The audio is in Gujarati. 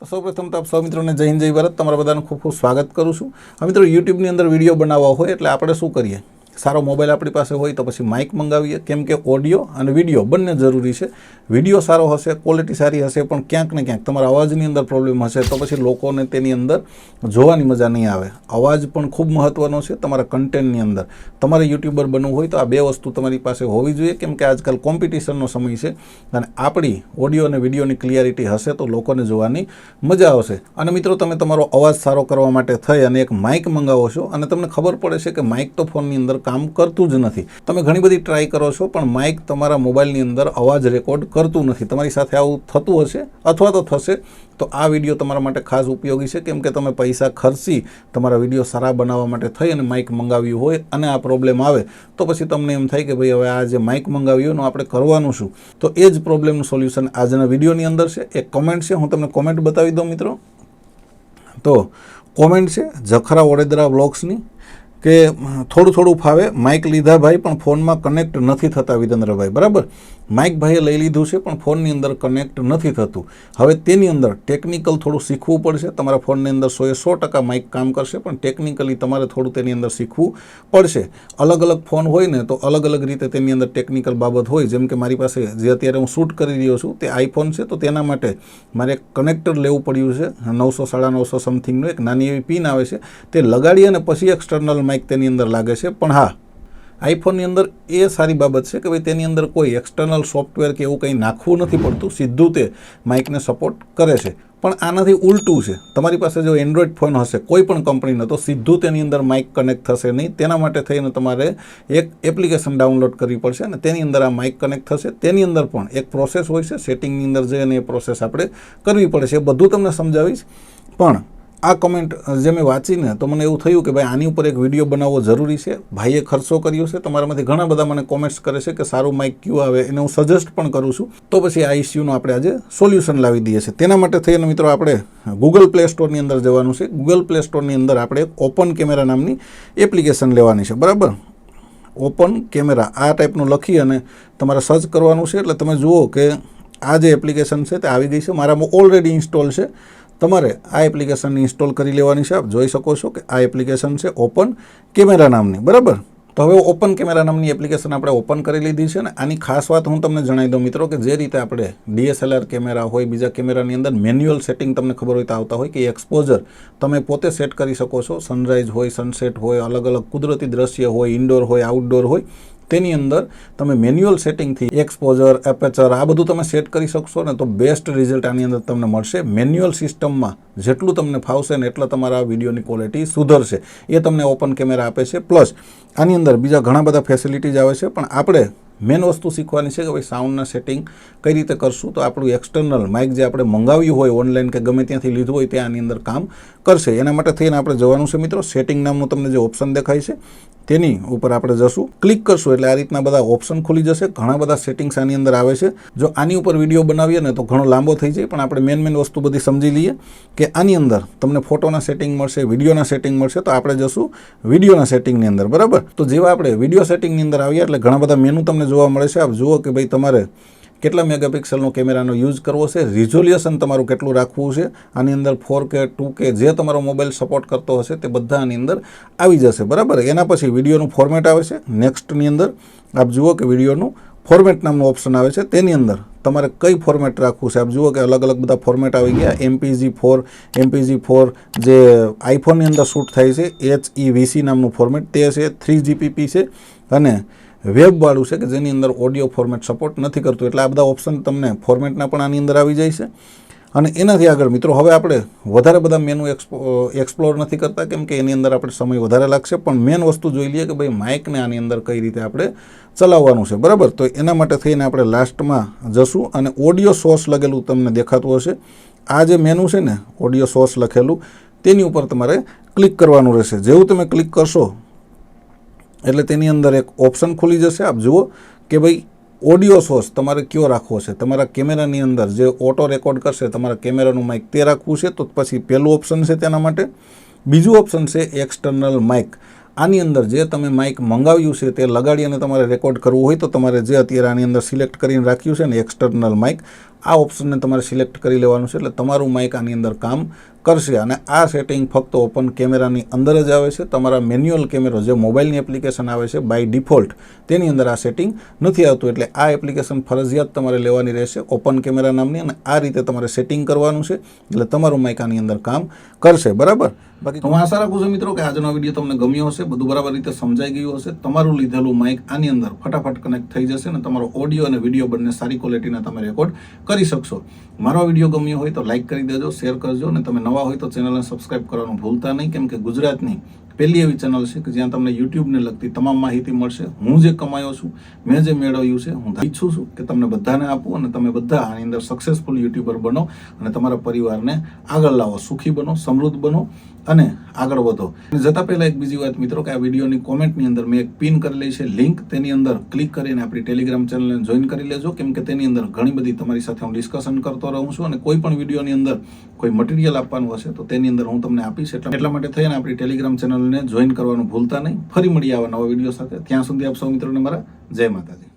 તો સૌપ્રથમ તો આપ સૌ મિત્રોને હિન્દ, જય ભારત. તમારા બધાનું ખૂબ ખૂબ સ્વાગત કરું છું. હવે મિત્રો, યુટ્યુબની અંદર વીડિયો બનાવવા હોય એટલે આપણે શું કરીએ? સારો મોબાઈલ આપણી પાસે હોય તો પછી માઇક મંગાવીએ. કેમ કે ઓડિયો અને વીડિયો બંને જરૂરી છે. વીડિયો સારો હશે ક્વોલિટી સારી હશે, પણ ક્યાંક ને ક્યાંક તમારા અવાજની અંદર પ્રોબ્લેમ હશે તો પછી લોકોને તેની અંદર જોવાની મજા નહીં આવે. અવાજ પણ ખૂબ મહત્ત્વનો છે તમારા કન્ટેન્ટની અંદર. તમારે યુટ્યુબર બનવું હોય તો આ બે વસ્તુ તમારી પાસે હોવી જોઈએ. કેમ કે આજકાલ કોમ્પિટિશનનો સમય છે અને આપણી ઓડિયો અને વિડીયોની ક્લિયરિટી હશે તો લોકોને જોવાની મજા આવશે. અને મિત્રો, તમે તમારો અવાજ સારો કરવા માટે થઈ અને એક માઇક મંગાવો છો અને તમને ખબર પડે છે કે માઇક તો ફોનની અંદર કામ કરતું જ નથી. તમે ઘણી બધી ટ્રાય કરો છો, પણ માઇક તમારા મોબાઈલની અંદર અવાજ રેકોર્ડ કરતું નથી. તમારી સાથે આવું થતું હશે અથવા તો થશે, તો આ વીડિયો તમારા માટે ખાસ ઉપયોગી છે. કેમ કે તમે પૈસા ખર્ચી તમારા વીડિયો સારા બનાવવા માટે થઈ અને માઇક મંગાવ્યું હોય અને આ પ્રોબ્લેમ આવે, તો પછી તમને એમ થાય કે ભાઈ હવે આ જે માઇક મંગાવ્યું એનું આપણે કરવાનું શું? તો એ જ પ્રોબ્લેમનું સોલ્યુશન આજના વિડીયોની અંદર છે. એ કોમેન્ટ છે, હું તમને કોમેન્ટ બતાવી દઉં મિત્રો. તો કોમેન્ટ છે, જખરા વડોદરા બ્લોગ્સની કે થોડું થોડું ફાવે. માઇક લીધા ભાઈ પણ ફોનમાં કનેક્ટ નથી થતા વિરેન્દ્રભાઈ બરાબર? માઇક ભાઈએ લઈ લીધું છે, પણ ફોનની અંદર કનેક્ટ નથી થતું. હવે તેની અંદર ટેકનિકલ થોડું શીખવું પડશે. તમારા ફોનની અંદર સોએ સો ટકા માઇક કામ કરશે, પણ ટેકનિકલી તમારે થોડું તેની અંદર શીખવું પડશે. અલગ અલગ ફોન હોય ને, તો અલગ અલગ રીતે તેની અંદર ટેકનિકલ બાબત હોય. જેમ કે મારી પાસે જે અત્યારે હું શૂટ કરી રહ્યો છું, તે આઈફોન છે, તો તેના માટે મારે કનેક્ટર લેવું પડ્યું છે. નવસો સાડા નવસો સમથિંગનું એક નાની એવી પિન આવે છે. તે લગાડી અને પછી એક્સટર્નલ માઇક તેની અંદર લાગે છે. પણ હા આઈફોનની અંદર એ સારી બાબત છે કે ભાઈ તેની અંદર કોઈ એક્સટર્નલ સોફ્ટવેર કે એવું કંઈ નાખવું નથી પડતું. સીધું તે માઇકને સપોર્ટ કરે છે. પણ આનાથી ઉલટું છે. તમારી પાસે જો એન્ડ્રોઈડ ફોન હશે, કોઈ પણ કંપનીનો તો સીધું તેની અંદર માઇક કનેક્ટ થશે નહીં. તેના માટે થઈને તમારે એક એપ્લિકેશન ડાઉનલોડ કરવી પડશે અને તેની અંદર આ માઇક કનેક્ટ થશે. તેની અંદર પણ એક પ્રોસેસ હોય છે. સેટિંગની અંદર જઈને એ પ્રોસેસ આપણે કરવી પડે છે. એ બધું તમને સમજાવીશ. પણ આ કમેન્ટ જે મેં વાંચીને તો મને એવું થયું કે ભાઈ આની ઉપર એક વીડિયો બનાવવો જરૂરી છે. ભાઈએ ખર્ચો કર્યો છે. તમારામાંથી ઘણા બધા મને કોમેન્ટ્સ કરે છે કે સારું માઇક ક્યુ આવે એને હું સજેસ્ટ પણ કરું છું. તો પછી આ ઇસ્યુનું આપણે આજે સોલ્યુશન લાવી દઈએ છીએ. તેના માટે થઈને મિત્રો આપણે ગૂગલ પ્લે સ્ટોરની અંદર જવાનું છે. ગૂગલ પ્લે સ્ટોરની અંદર આપણે એક ઓપન કેમેરા નામની એપ્લિકેશન લેવાની છે. બરાબર? ઓપન કેમેરા આ ટાઈપનું લખી અને તમારે સર્ચ કરવાનું છે. એટલે તમે જુઓ કે આ જે એપ્લિકેશન છે તે આવી ગઈ છે. મારામાં ઓલરેડી ઇન્સ્ટોલ છે. તમારે આ એપ્લિકેશન ઇન્સ્ટોલ કરી લેવાની છે. આપ જોઈ શકો છો કે આ એપ્લિકેશન છે ઓપન કેમેરા નામની. બરાબર? તો હવે ઓપન કેમેરા નામની એપ્લિકેશન આપણે ઓપન કરી લીધી છે ને આની ખાસ વાત હું તમને જણાવી દઉં મિત્રો કે જે રીતે આપણે ડીએસએલઆર કેમેરા હોય, બીજા કેમેરાની અંદર મેન્યુઅલ સેટિંગ તમને ખબર હોય તો આવતા હોય કે એક્સપોઝર તમે પોતે સેટ કરી શકો છો. સનરાઈઝ હોય સનસેટ હોય અલગ અલગ કુદરતી દ્રશ્ય હોય ઇન્ડોર હોય આઉટડોર હોય. તેની અંદર તમે મેન્યુઅલ સેટિંગથી એક્સપોઝર, એપેચર, આ બધું તમે સેટ કરી શકશો ને તો બેસ્ટ રિઝલ્ટ આની અંદર તમને મળશે. મેન્યુઅલ સિસ્ટમમાં જેટલું તમને ફાવશે ને એટલા તમારા વિડીયોની ક્વોલિટી સુધરશે. એ તમને ઓપન કેમેરા આપે છે. પ્લસ, આની અંદર બીજા ઘણા બધા ફેસિલિટીઝ આવે છે, પણ આપણે મેન વસ્તુ શીખવાની છે કે ભાઈ સાઉન્ડના સેટિંગ કઈ રીતે કરશું તો આપણું એક્સટર્નલ માઇક જે આપણે મંગાવ્યું હોય ઓનલાઈન કે ગમે ત્યાંથી લીધું હોય ત્યાં આની અંદર કામ કરશે. એના માટે થઈને આપણે જવાનું છે મિત્રો. સેટિંગ નામનું તમને જે ઓપ્શન દેખાય છે તેની ઉપર આપણે જશું. ક્લિક કરશું એટલે આ રીતના બધા ઓપ્શન ખુલી જશે. ઘણા બધા સેટિંગ્સ આની અંદર આવે છે. જો આની ઉપર વીડિયો બનાવીએ ને તો ઘણો લાંબો થઈ જાય, પણ આપણે મેન મેન વસ્તુ બધી સમજી લઈએ કે આની અંદર તમને ફોટોના સેટિંગ મળશે વિડીયોના સેટિંગ મળશે, તો આપણે જશું વિડીયોના સેટિંગની અંદર, બરાબર? તો જેવા આપણે વીડિયો સેટિંગની અંદર આવ્યા એટલે ઘણા બધા મેનુ તમને જોવા મળે છે. આપ જુઓ કે ભાઈ તમારે કેટલા મેગાપિક્સલનો કેમેરાનો યુઝ કરવો છે રિઝોલ્યુશન તમારું કેટલું રાખવું છે, આની અંદર ફોર કે ટુ કે જે તમારો મોબાઈલ સપોર્ટ કરતો હશે તે બધા આની અંદર આવી જશે, બરાબર? એના પછી વિડીયોનું ફોર્મેટ આવે છે નેક્સ્ટની અંદર આપ જુઓ કે વિડીયોનું ફોર્મેટ નામનું ઓપ્શન આવે છે, તેની અંદર તમારે કઈ ફોર્મેટ રાખવું છે? આપ જુઓ કે અલગ અલગ બધા ફોર્મેટ આવી ગયા એમપીજી ફોર એમપીજી ફોર જે આઈફોનની અંદર શૂટ થાય છે એચ ઈ વીસી નામનું ફોર્મેટ તે છે થ્રી જીપીપી છે, અને વેબવાળું છે કે જેની અંદર ઓડિયો ફોર્મેટ સપોર્ટ નથી કરતું. એટલે આ બધા ઓપ્શન તમને ફોર્મેટના પણ આની અંદર આવી જાય છે. અને એનાથી આગળ મિત્રો, હવે આપણે વધારે બધા મેનુ એક્સપ્લોર નથી કરતા, કેમ કે એની અંદર આપણે સમય વધારે લાગશે. પણ મેન વસ્તુ જોઈ લઈએ કે ભાઈ માઇકને આની અંદર કઈ રીતે આપણે ચલાવવાનું છે. બરાબર? તો એના માટે થઈને આપણે લાસ્ટમાં જશું અને ઓડિયો સોર્સ લગેલું તમને દેખાતું હશે. આ જે મેનુ છે ને ઓડિયો સોર્સ લખેલું, તેની ઉપર તમારે ક્લિક કરવાનું રહેશે. જેવું તમે ક્લિક કરશો એટલે તેની અંદર એક ઓપ્શન ખુલી જશે. આપ જુઓ કે ભાઈ ઓડિયો સોર્સ તમારે કયો રાખવો છે? તમારા કેમેરાની અંદર જે ઓટો રેકોર્ડ કરશે, તમારા કેમેરાનું માઇક તે રાખવું છે, તો પછી પહેલું ઓપ્શન છે તેના માટે. બીજું ઓપ્શન છે એક્સટર્નલ માઇક આની અંદર જે તમે માઇક મંગાવ્યું છે તે લગાડી અને તમારે રેકોર્ડ કરવું હોય તો તમારે જે અત્યારે આની અંદર સિલેક્ટ કરીને રાખ્યું છે ને એક્સટર્નલ માઇક આ ઓપ્શનને તમારે સિલેક્ટ કરી લેવાનું છે એટલે તમારું માઇક આની અંદર કામ કરશે અને આ સેટિંગ ફક્ત ઓપન કેમેરાની અંદર જ આવે છે. તમારા મેન્યુઅલ કેમેરો જે મોબાઈલની એપ્લિકેશન આવે છે બાય ડિફોલ્ટ તેની અંદર આ સેટિંગ નથી આવતું. એટલે આ એપ્લિકેશન ફરજિયાત તમારે લેવાની રહેશે ઓપન કેમેરા નામની અને આ રીતે તમારે સેટિંગ કરવાનું છે. એટલે તમારું માઇક આની અંદર કામ કરશે. બરાબર? બાકી હું આશા રાખું છું મિત્રો કે આજનો વીડિયો તમને ગમ્યો હશે. બધું બરાબર રીતે સમજાઈ ગયું હશે. તમારું લીધેલું માઇક આની અંદર ફટાફટ કનેક્ટ થઈ જશે અને તમારો ઓડિયો અને વીડિયો બંને સારી ક્વોલિટીના તમે રેકોર્ડ કરી શકશો. મારો વીડિયો ગમ્યો હોય તો લાઇક કરી દેજો, શેર કરજો અને તમે નવા હોય તો ચેનલને સબસ્ક્રાઇબ કરવાનું ભૂલતા નહીં, કેમ કે ગુજરાતની પહેલી એવી ચેનલ છે કે જ્યાં તમને યુટ્યુબને લગતી તમામ માહિતી મળશે. હું જે કમાયો છું, મેં જે મેળવ્યું છે, હું ઈચ્છું છું કે તમને બધાને આપું અને તમે બધા આની અંદર સક્સેસફુલ યુટ્યુબર બનો અને તમારા પરિવારને આગળ લાવો, સુખી બનો, સમૃદ્ધ બનો અને આગળ વધો. પહેલાં પહેલા એક બીજી વાત મિત્રો કે આ વિડીયોની કોમેન્ટની અંદર મેં એક પિન કરેલી છે, લિંક તેની અંદર ક્લિક કરીને આપણી ટેલિગ્રામ ચેનલને જોઈન કરી લેજો. કેમ કે તેની અંદર ઘણી બધી તમારી સાથે હું ડિસ્કશન કરતો રહું છું અને કોઈ પણ વિડીયોની અંદર કોઈ મટીરિયલ આપવાનું હશે તો તેની અંદર હું તમને આપીશ. એટલા એટલા માટે થઈને આપણી ટેલિગ્રામ ચેનલને જોઈન કરવાનું ભૂલતા નહીં. ફરી મળીએ આવા નવા વીડિયો સાથે. ત્યાં સુધી આપ સૌ મિત્રોને મારા જય માતાજી.